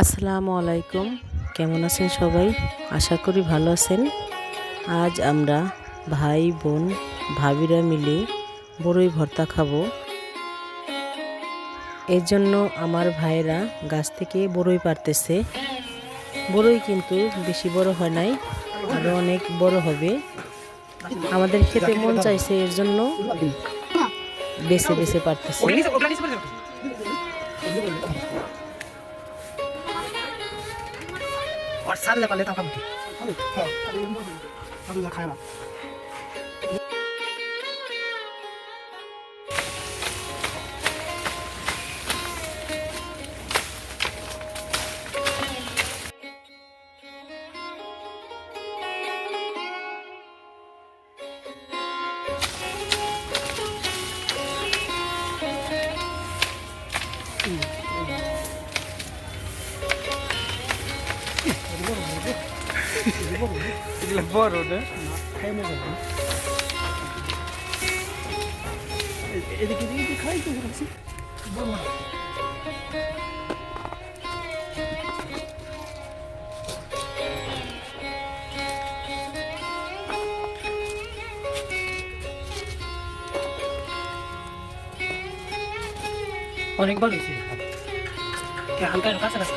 আসসালামু আলাইকুম। কেমন আছেন সবাই? আশা করি ভালো আছেন। আজ আমরা ভাই, বোন, ভাবিরা মিলে বড়ই ভর্তা খাব। এর জন্য আমার ভাইয়েরা গাছ থেকে বড়ই পারতেছে। বড়ই কিন্তু বেশি বড় হয় নাই আরও অনেক বড় হবে। আমাদের খেতে মন চাইছে এর জন্য বেছে বেছে পারতেছে। ঘর সারলে পারলে টাকা হ্যাঁ খাই না। এগুলো বড় না খাই মজা না এদিকে এদিকে খাই তো বলছি অনেক ভালো হয়েছে হালকা কাঁচা কাঁচা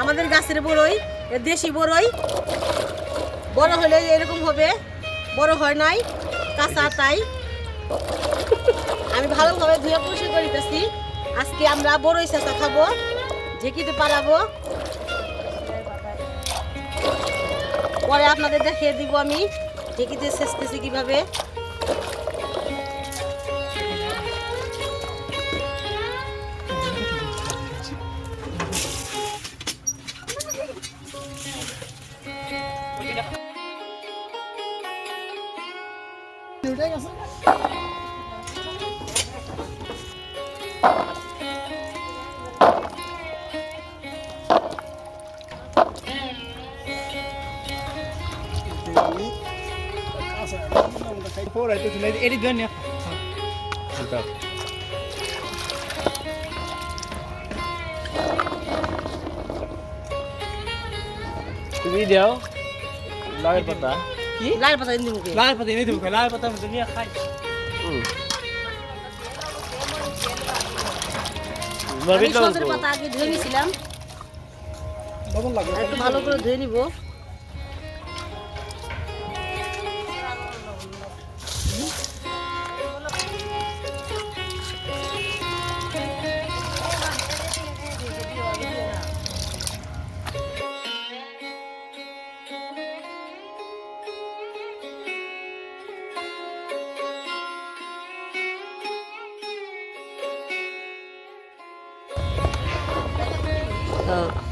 আমাদের গাছের বড়ই দেশি বড়ই বড় হলে এরকম হবে। বড় হয় নাই, কাঁচা তাই। আমি ভালোভাবে ধুয়ে পরিষ্কার করিতেছি আজকে আমরা বড়ই চেঁচা খাব ঝেঁকিতে পারাবো পরে আপনাদের দেখিয়ে দিব আমি ঢেকিতে সেচতেছি কীভাবে। এটি দেন না তুমি দাও লাগার পাতা কি লাল পাতা দিন মুখে লাল পাতা এনে দেবো লাল পাতা দুনিয়া খাই আমি সজনে পাতা আগে ধুয়ে নিয়েছিলাম লবণ লাগে আর একটু ভালো করে ধুয়ে নিব হ্যাঁ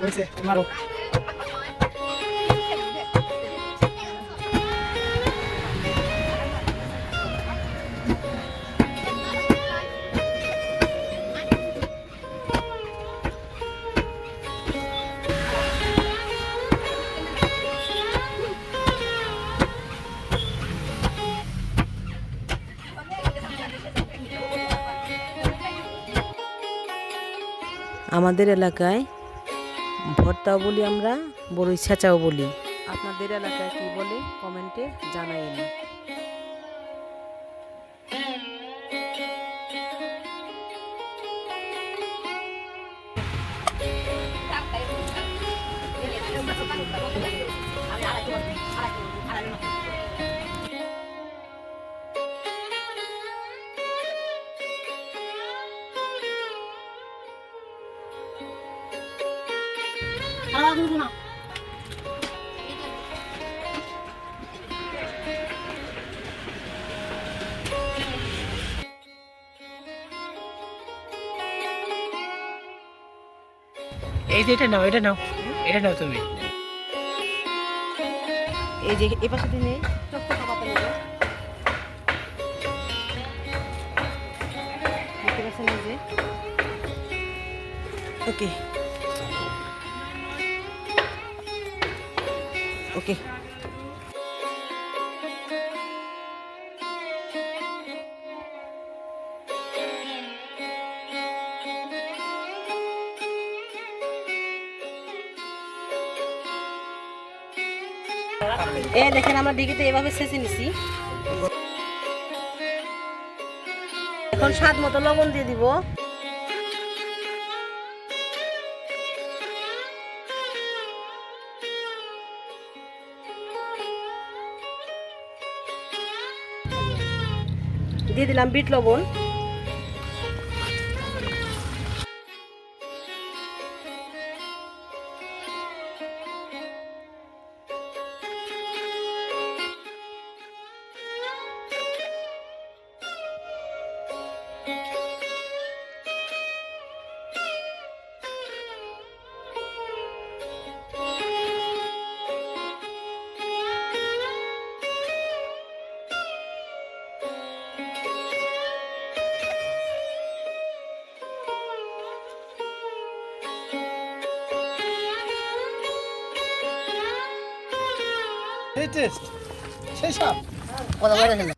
হয়েছে মারো। আমাদের এলাকায় ভর্তাও বলি আমরা বড়ই ছেঁচাও বলি। আপনাদের এলাকায় কি বলে? কমেন্টে জানাইন এই যে এটা নাও এটা নাও। এটা নাও তুমি। এই যে এই পাশে দিনে ওকে ওকে এ দেখেন আমরা ডিগিতে এভাবে সেচে নিছি। এখন স্বাদ মতো লবণ দিয়ে দিব। দিয়ে দিলাম বিট লবণ। এই টেস্ট সেই সাপ কথা বলে না।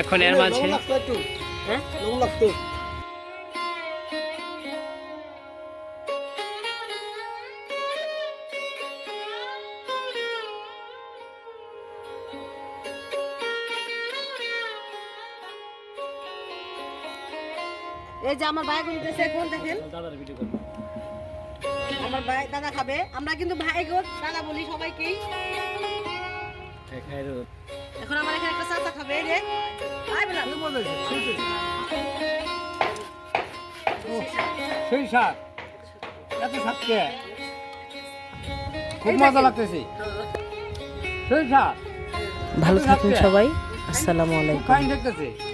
এখন এর মাঝে? হ্যাঁ? এই যে আমার ভাই এখন দেখেন। দাদার ভিডিও করব আমার ভাই দাদা খাবে। আমরা কিন্তু ভাই গো দাদা বলি সবাইকেই। এখন আমার এখানে একটা চাচা খাবে যে। ভাই বেলা সেই এত সাপকে খুব মজা। লাগতেছে। সেই ভালো থাকুন সবাই। আসসালামু আলাইকুম।